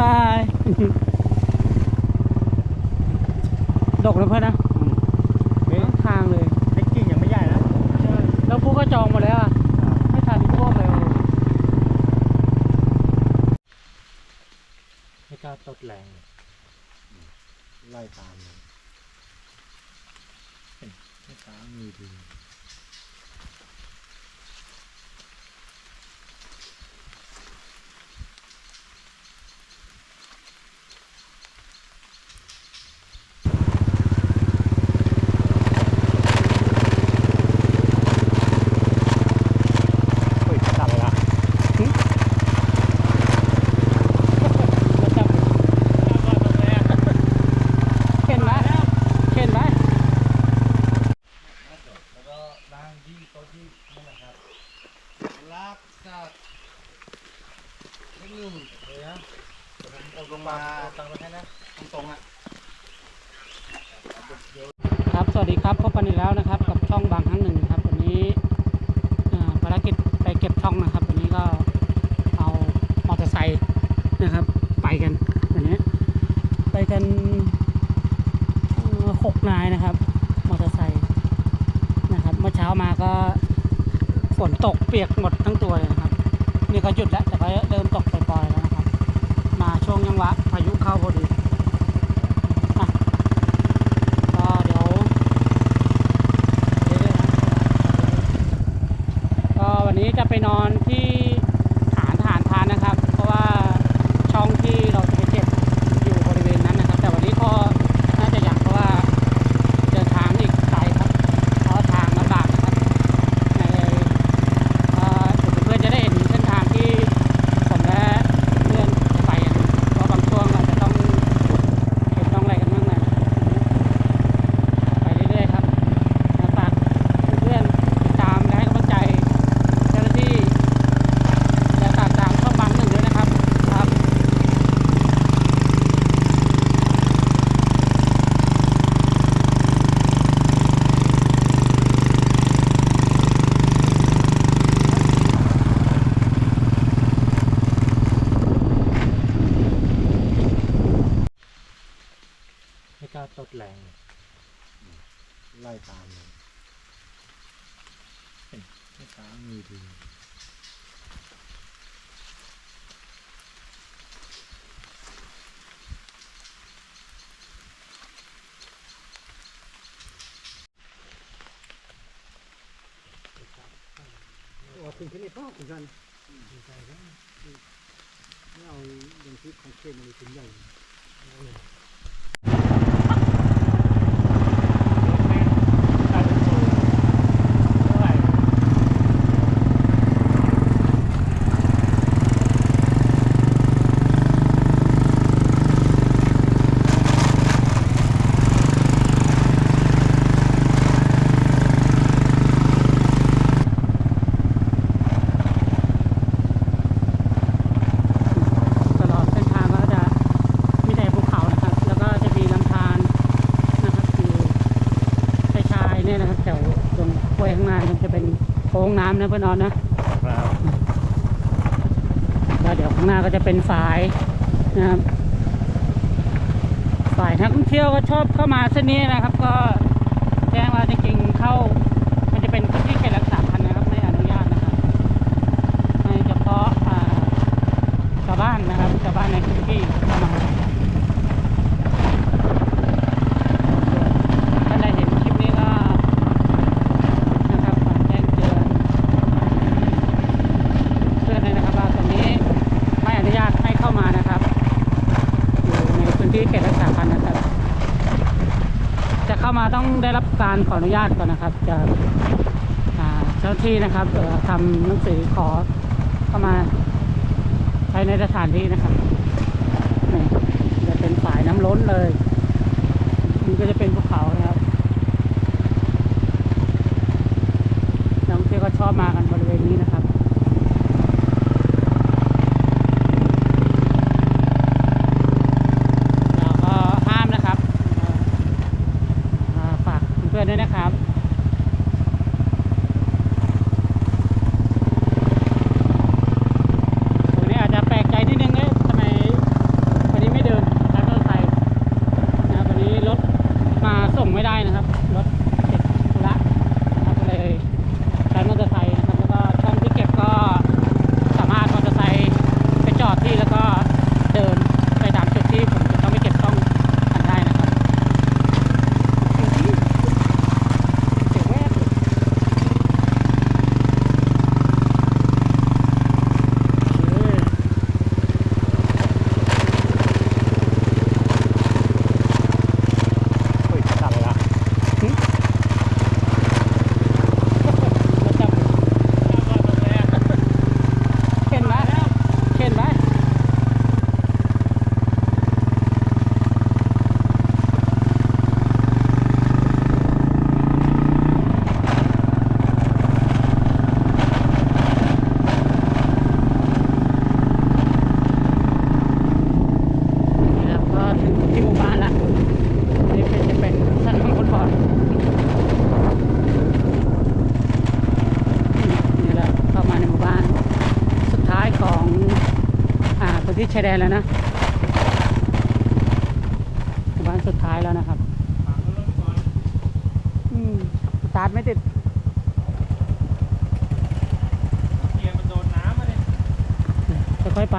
บายดกเลยเพื่อนนะทางเลยเล็กจริงยังไม่ใหญ่นะแล้วพวกก็จองมดแล้วไม่ทันพวกเลยไม่กล้าตดแรงไล่ตามเลยไม่กล้ามีดี กันดีใจแล้วไม่เอาอย่างที่ของเคมมันถึงใหญ่ น้ำนะเพื่อนอนนะครับแล้วเดี๋ยวข้างหน้าก็จะเป็นฝายนะครับฝายนักท่องเที่ยวก็ชอบเข้ามาเส้นนี้นะครับ ก็ ขออนุญาตก่อนนะครับจากเจ้าที่นะครับทำหนังสือขอเข้ามาใช้ในสถานที่นะครับจะเป็นสายน้ำล้นเลยมันก็จะเป็นภูเขานะครับน้องเที่ยก็ชอบมากันบริเวณนี้นะครับ ยนะครับ ที่ชายแดนแล้วนะหมู่บ้านสุดท้ายแล้วนะครับอืมสตาร์ทไม่ติดเกียร์มันโดนน้ำมาเลยค่อยๆไป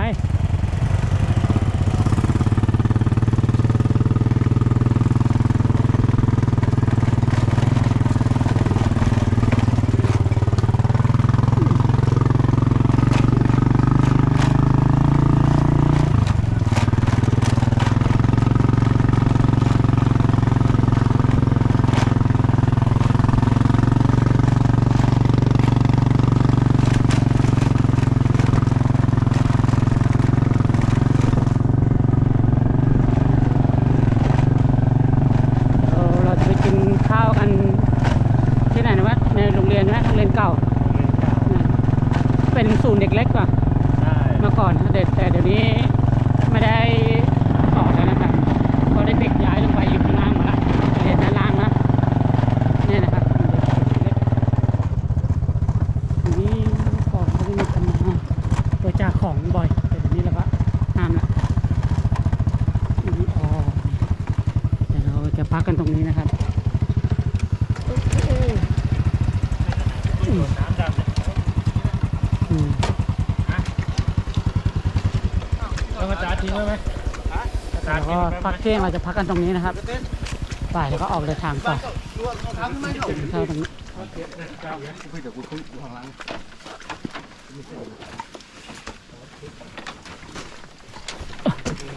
เราเราจะไปกินข้าวกันที่ไหนนะวะในโรงเรียนนะโรงเรียนเก่านะเป็น ศูนย์เด็กเล็กกว่าใช่เมื่อก่อนนะเด็กแต่เดี๋ยวนี้ไม่ได้สอนแล้วนะครับเพราะเด็กๆย้ายลงไปอยู่ข้างล่างหมดละเรียนด้านล่างนะเนี่ยนะครับเด็กๆนี่เมื่อก่อนเขาจะมีคนมาบริจาคของบ่อยแต่เดี๋ยวนี้เราก็ห้ามละอันนี้อ๋อเดี๋ยวเราจะพักกันตรงนี้นะครับโอเค โดนน้ำดำเนี่ย อืม แล้วมาจาดทิ้งไว้ไหมจาดแล้วทิ้งก็ไว้ไหมพักเที่ยงเราจะพักกันตรงนี้นะครับบ่ายแล้วก็ออกเดินทางต่อกินข้าวตรงนี้เดี๋ยวกูคุยอยู่ข้างหลัง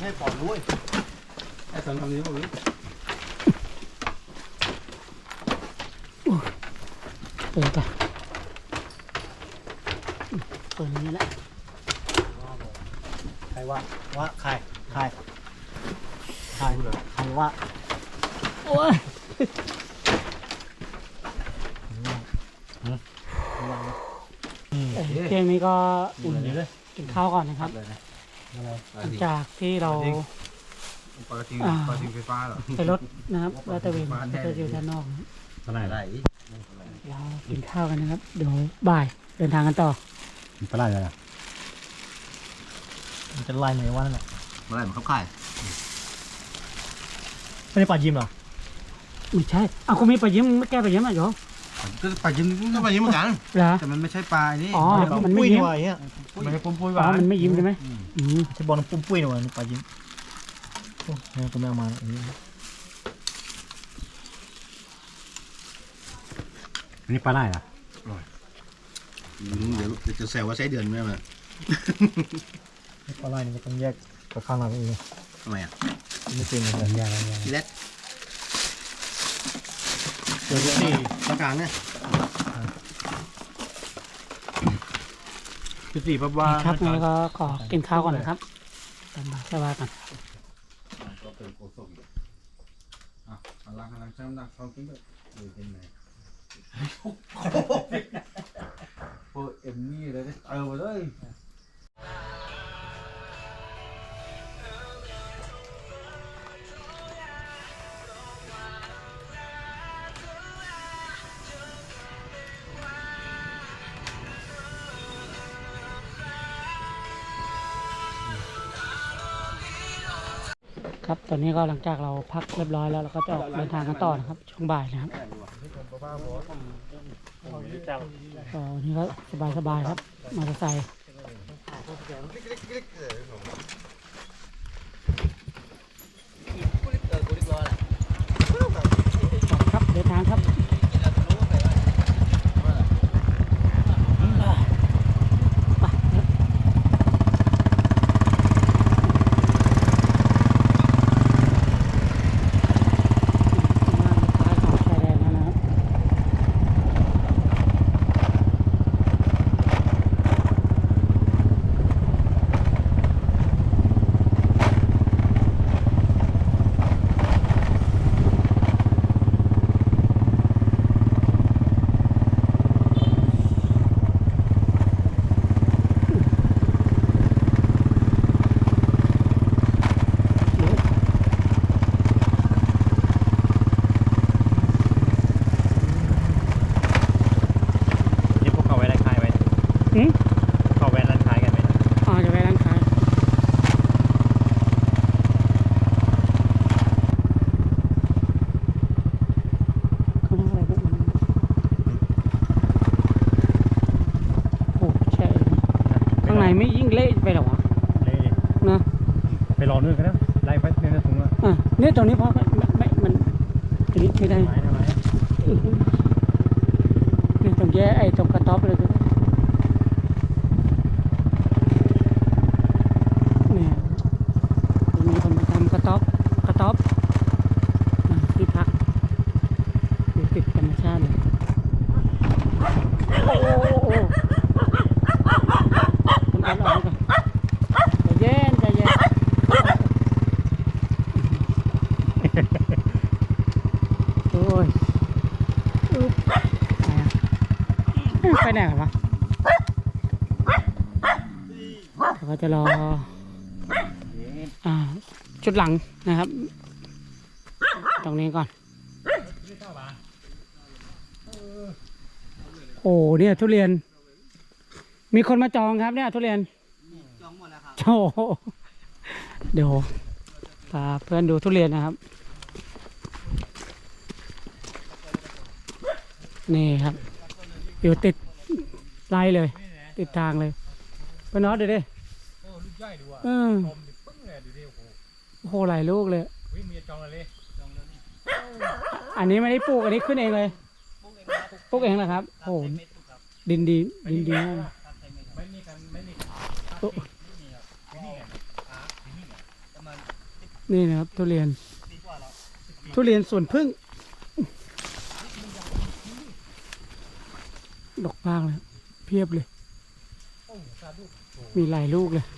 ให้ปอดด้วยไอ้สอนทำนี้ผมนี้เปิดก่อนอืมเปิดอย่างนี้แหละ ใคร ว่าว่าใครใครใครใครว่าโอ้ยเที่ยงนี้ก็อุ่นกินข้าวก่อนนะครับหลังจากที่เราปกติอ่าปกติไฟฟ้าเหรอไปรถนะครับแล้วตะเวนก็จะอยู่ด้านนอกนะเท่าไหร่ไรเรากินข้าวกันนะครับ เดี๋ยวบ่ายเดินทางกันต่อเท่าไหร่เลยอะ มันจะไล่ไหนวะนั่นแหละเมื่อไหร่มันเข้าค่ายไม่ได้ปลายิมหรอไม่ใช่เอาคุณมีไปยิ้มไม่แก้ไปยิ้มอะโยก็ปลายิ้มก็ปลายิ้มเหมือนกัน เหรอ แต่มันไม่ใช่ปลานี่อ๋อ มันไม่ยิ้มไอ้เหี้ยมันจะปุ้มปุ้ยหอ๋วาอนมันไม่ยิ้มใช่ไหมอืมใช่บอลปุ้มปุ้ยหน่อยนี่ปลายิ้มโอ้ยกูไม่เอามาอันนี้นี่ปลาได้เหรอเดี๋ยวจะแซวว่าใช้เดือนไหมมา ปลาไล่นี่ก็ต้องแยกกับข้างหลังเองทำไมอะไม่เป็นเลยแยกแยกทีแรกเดี๋ยวสี่ตรงกลางเนี่ยสิบสี่ปั๊บว่าครับแล้วก็ขอกินข้าวก่อนนะครับตอนบ่ายค่อยว่ากันก็เป็นโคศกอะกำลังกำลังช้ำดักท้องกิ้งเลยเป็นไงโอ้เอ็มนี่เลยเออเลย ครับ ตอนนี้ก็หลังจากเราพักเรียบร้อยแล้วเราก็จะออกเดินทางกันต่อนะครับ ช่วงบ่ายนะครับก็วันนี้ก็สบายๆครับมอเตอร์ไซค์ครับเดินทางครับไปครับท้ายของชายแดนแล้วนะครับ เรอเนื้อกันนะไล่ไปเนื้อถุงละอะเนี่ยตรงนี้พอไม่ไม่มันตรงนี้ไม่ได้ไม้ทำไมเนี่ยตรงแย่ไอ้ตรงกระต๊อบเลยก็ได้เนี่ยตรงนี้คนมาทำกระต๊อบกระต๊อบอะที่พักอยู่ติดธรรมชาติเลยโอ้โหโอ้โหคุณเอาออกมาก่อนใจเย็นใจเย็นโอ้ยอุ๊บไปอะ ไปไหนกันวะเราก็ จะรออชุดหลังนะครับ ตรงนี้ก่อน โอ้เนี่ยทุเรียน มีคนมาจองครับเนี่ยทุเรียน จองหมดแล้วครับโอ้เดี๋ยวพาเพื่อนดูทุเรียนนะครับ นี่ครับ อยู่ติดไล่เลย ติดทางเลยไปนอตเดี๋ยวดิโอ้ลูก ใหญ่ดูอะเออผมดิปึ้งเลยดูดิโอ้โหโอ้โหหลายลูกเลย วิ่งมีจองอะไรเลยอันนี้ไม่ได้ปลูกอันนี้ขึ้นเองเลยปลูกเองเหรอครับโอ้โหดินดีดินดีมากไม่มีกันไม่มีโอ้ที่นี่ไงอะที่นี่ไงประมาณนี่นะครับทุเรียนปีกว่าแล้วทุเรียนสวนพึ่งดอกบางเลยเพียบเลยโอ้สาธุมีหลายลูกเลยมัน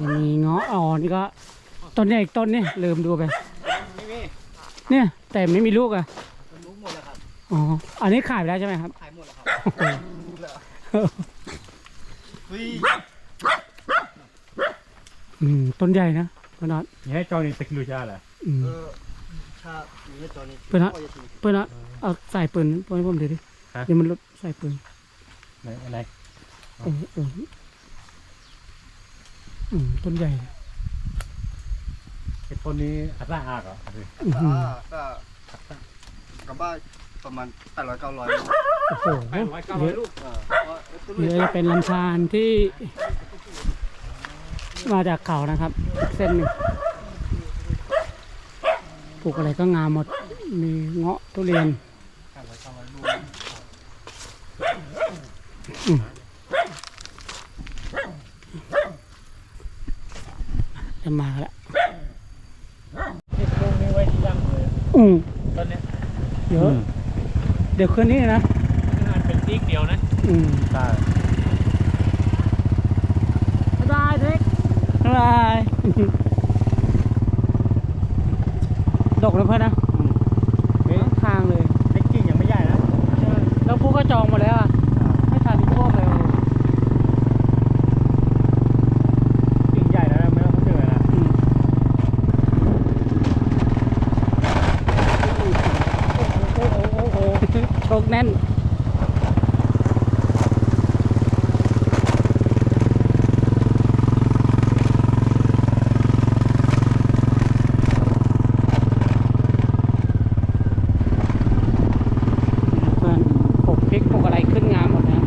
จะมีเงาะอ่อนนี่ก็ ต้นเนี่ยอีกต้นเนี่ยลืมดูไป ไม่มีเนี่ยแต่ไม่มีลูกอะมันลุกหมดแล้วครับ อ๋ออันนี้ขายไปแล้วใช่ไหมครับ ขายหมดแล้วครับโอ้โหลุกแล้วเฮ้ยอืมต้นใหญ่นะพี่น็อตนี่ให้จองนี่ตะกิลูจ้าเหรออืม เออถ้าอยู่ในตอนนี้เปิดนะพ่อจะทิ้งเพื่อนน็อตเอาใส่ปืนให้ผมดูดิเดี๋ยวมันลดใส่ปืนไหนอะไรเออเออ อืมต้นใหญ่เลยไอ้ต้นนี้อัตราอากเหรออื้อหืออ่าก็กับบ้านประมาณแปดร้อยเก้าร้อยโอ้โหแปดร้อยเก้าร้อยลูกเออเพราะว่าเดี๋ยวจะเป็นลำธารที่ มาจากเขานะครับ เส้นหนึ่งปลูกอะไรก็งามหมด มีเงาะทุเรียน แปดร้อยเก้าร้อยลูก จะมาแล้วนี่ลูกนี้ไว้ที่ย่างเลยอืมต้นเนี้ยเดี๋ยวเดี๋ยวคืนนี้นะขนาดเป็นซีกเดียวนะอืมใช่บ๊ายบายเด็กบ๊ายบายดกแล้วเพื่อนนะเฮ้ยทางเลยเล็กกิ้งยังไม่ใหญ่นะแล้วพวกก็จองหมดแล้วอะ ไม่ทันพวกเลย กิ้งใหญ่แล้วนะไม่ต้องพูดถึงเลยนะ อืมโอ้โหโอ้โหโอ้โหโชคแน่น เพื่อนปลูกพริกปลูกอะไรขึ้นงามหมดนะ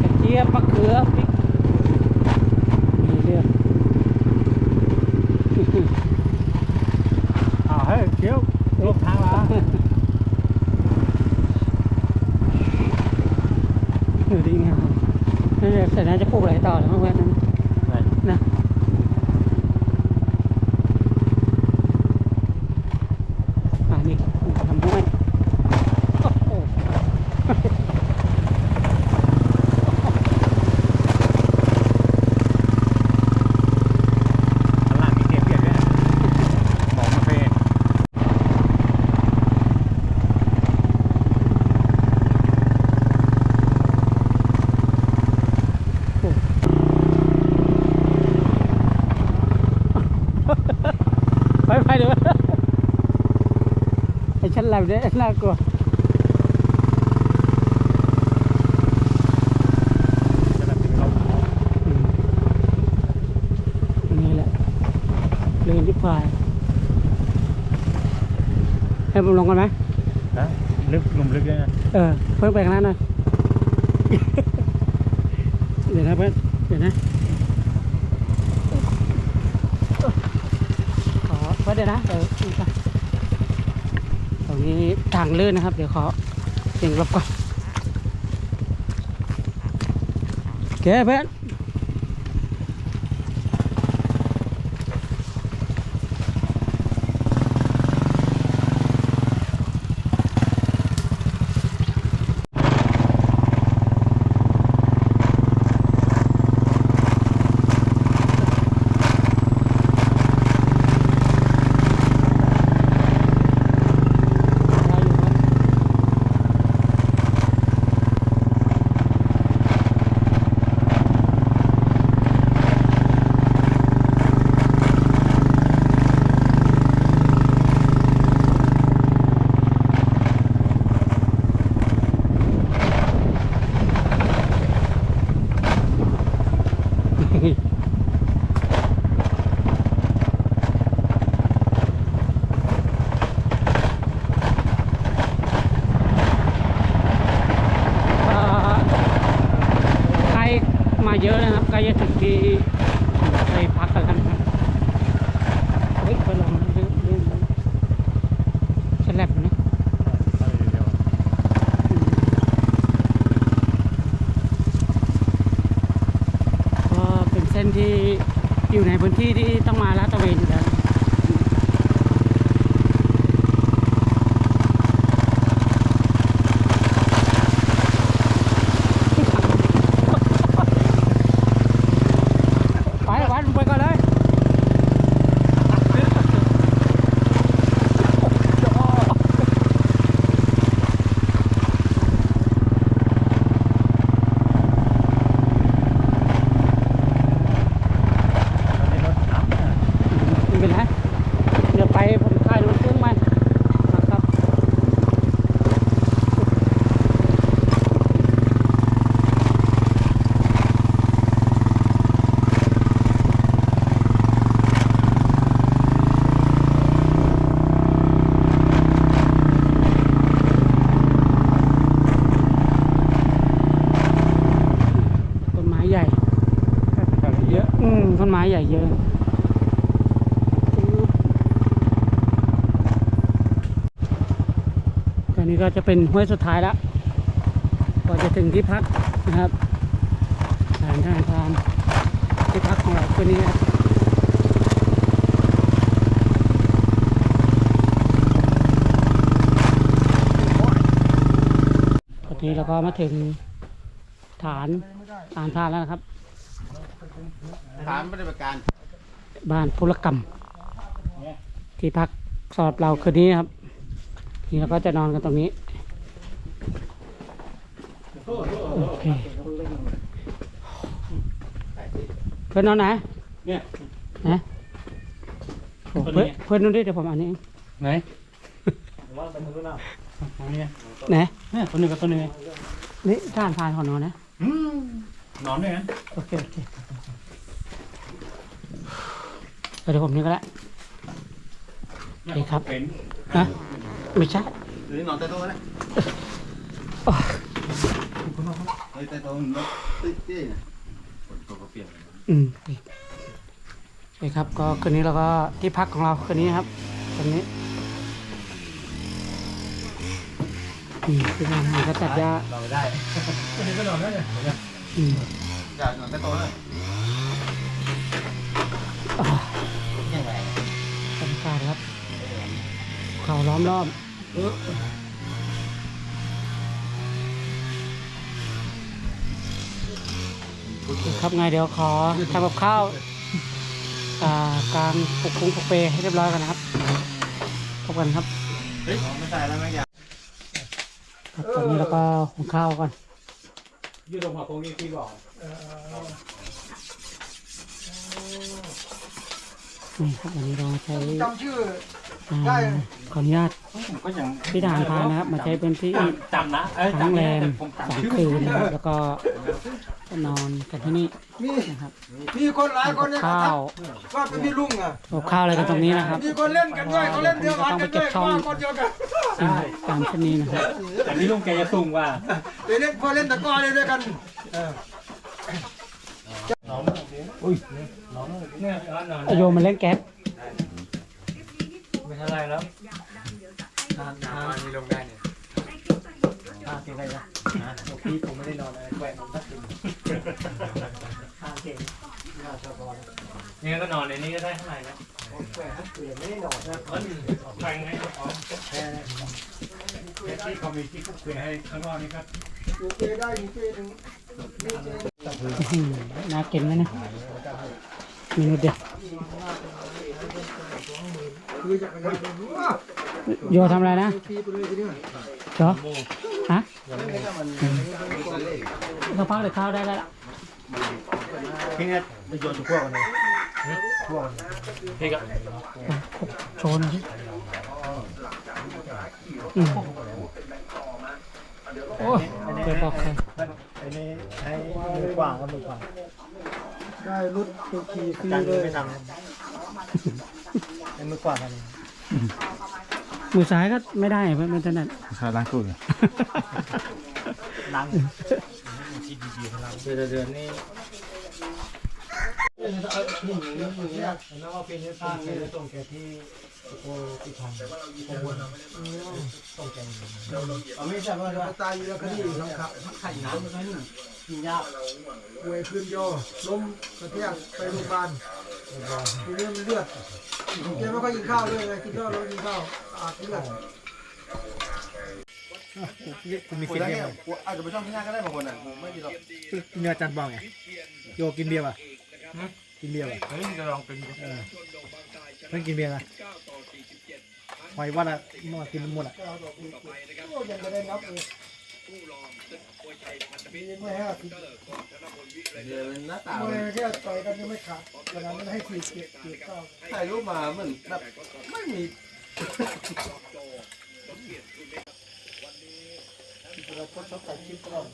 กระเจี๊ยบมะเขือพริกมีเรื่อง อ้าวเฮ้ยเคี้ยวลบทางละ ดูดีงามนั่นแหละแต่น่าจะปลูกอะไรต่อแล้วมั้งเพื่อนนั้น เด้น่ากลัวนี่แหละเรื่องที่พายให้ผมลงกันไหมฮะลึกลุมลึกเลยนะเออเพิ่งไปข้างหน้น่อยเดี๋ยวนะเพื่อนเดี๋ยวนะขอเพื่อนเดี๋ยวนะเดี๋ยว นี้ทางลื่อนนะครับ เดี๋ยวขอเสียงรบก่อนโอเคเพื่อนได้อยู่ครับ เอ่อใครมา เยอะนะครับใกล้จะถึงที่ไปพักกันแล้วนะครับเฮ้ยไปลองดูดูดูฉลับนะก็เป็นเส้นที่อยู่ในพื้นที่ที่ต้องมาลาดตระเวนอยู่แล้ว ไปวัดลงไปก่อนเลย ไม่เป็นไรเดี๋ยวไปผมถ่ายรถเครื่องมันนะครับ ต้นไม้ใหญ่ เยอะ อืมต้นไม้ใหญ่เยอะ ตอนนี้ ก็จะเป็นห้วยสุดท้ายแล้วก่อนจะถึงที่พักนะครับทานทานทานที่พักของเราคืนนี้นะครับตอนนี้เราก็มาถึงฐานฐานทานแล้วนะครับ ฐานปฏิบัติการบ้านธุรกรรม ที่พักสำหรับเราคืนนี้ครับ นี่เราก็จะนอนกันตรงนี้โอเคเพื่อนนอนไหนเนี่ยนะโอ้เพื่อนเพื่อนนู่นดิเดี๋ยวผมเอันนี้เองไหนว่าเป็นคนน่ะตรงนี้ไหนเนี่ยตัวหนึ่งกับตัวหนึ่งนี่ด้านพานของนอนนะนอนด้วยกันโอเคโอเคเดี๋ยวผมนี่ก็แล้วโอเคครับเป็นนะ ไม่ใช่หรือนอนใต้โต๊ะนะโอ้ยเฮ้ยใต้โต๊ะมันรถติ๊กตี้นะตัวก็เปลี่ยนอืมโอเคครับ ก็คืนนี้เราก็ที่พักของเราคืนนี้ครับตรงนี้อืมที่นั่นมันก็ตัดหญ้านอนไม่ได้ตัวนี้ก็นอนได้เนี่ยอืมอยากนอนใต้โต๊ะเลยอ่ายังไงบรรยากาศครับเขาล้อมรอบ ครับไงเดี๋ยวขอทำกับข้าวกลางปุกปุ้งปุกเปให้เรียบร้อยกันนะครับพบกันครับไม่ใส่แล้วไม่อยากครับตอนนี้เราก็หุงข้าวก่อนยืดลงหัวโค้งยี่ที่บอกนี่ครับวันนี้เราใช้จำชื่อ อ่าได้ขออนุญาตก็ยังพี่ทหารพานะครับมาใช้เป็นที่จำนะเอ้ยค้างจำแรได้มแต่ผมสองจำชื่อคืนนะครับ แล้วก็นอนกันที่นี่มีนะครับมีคนหลายคนเนี่ยข้าวว่าเป็นพี่ลุงอะกับข้าวอะไรกันตรงนี้นะครับ มีคนเล่นกันด้วยเขาเล่นเดียวกันกันด้วยว่าคนเดียวกันอืมตามเช่นนี้นะครับแต่พี่ลุงแกจะสูงกว่าไปเล่นพอเล่นตะกร้อเล่นด้วยกันเออเนี่ยนอนโยมมันเล่นแก๊ส เท่าไรแล้วทานทานวันนี้ลงได้เนี่ยทานเก่งไรนะเมื่อกี้ผมไม่ได้นอนเลยแกว่งผมทักทีทานเก่งน่าชอบนอนนี่ก็นอนในนี้ก็ได้เท่าไหร่นะแกว่งทักทีไม่ได้นอนนะแกว่งให้เขาแค่ที่เขามีที่คุกเกให้ข้างนอกนี่ครับอยู่เปได้อยู่เปหนึ่งอื้อหือน่ากินไหมนะเมนูเด็ด โยทำอะไรนะทีไปเลยทีเดียวเหรอฮะสักพักเดี๋ยวข้าวได้แล้วล่ะพี่เนี่ยจะโยนพวกกันเลยพวกพี่ก็โชว์หน่อยสิอืมโอ้เดี๋ยวบอกใครอันนี้ให้มือกว้างก็มือกว้างได้รถตัวขี่ฟรีการเลมือยไม่ทำ ให้มือกว้างกันมือซ้ายก็ไม่ได้เพื่อนไม่ถนัดข้าวล้างตู้เลยล้างเดือนเดือนนี่แล้วว่าเป็นสร้างเลยส่งแกที่ โอ้ที่ทองขบวนส่งแกเอาไม่ใช่ว่าตายอยู่แล้วคดีทำขับไข่น้ำมันก็นี่กินยากป่วยขึ้นโยล้มกระแทกไปโรงพยาบาลมีเลือดเลือดแกไม่ค่อยกินข้าวเลยไงกินข้าวแล้วกินข้าวอาบเลือดคุณมีคุฟิยตได้เนไงสอาจจะไปช่องที่หน้าก็ได้บางคนอะไม่ดีหรอกกินเนื้อจันบองไงโยกินเบียร์ป่ะกินเบียร์ป่ะเฮ้ยจะลองเป็น เพิ่งกินเบียร์นะหอยวัดอะมากินหมดอะโอ้ยังจะได้นับเลยไม่ให้ติดเดินหน้าตาไม่แค่ต่อยกันยังไม่ขาดขนนั้นให้ขีดเกียดเก้าถ่ายรูปมาเหมือนแบบไม่มีเราก็ชอบถ่ายคลิปก่อน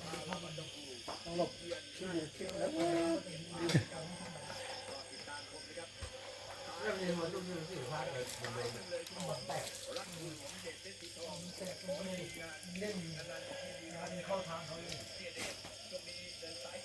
ต้องหลบชื่อคลิปแล้ว เล่นเข้าทางเขาเลย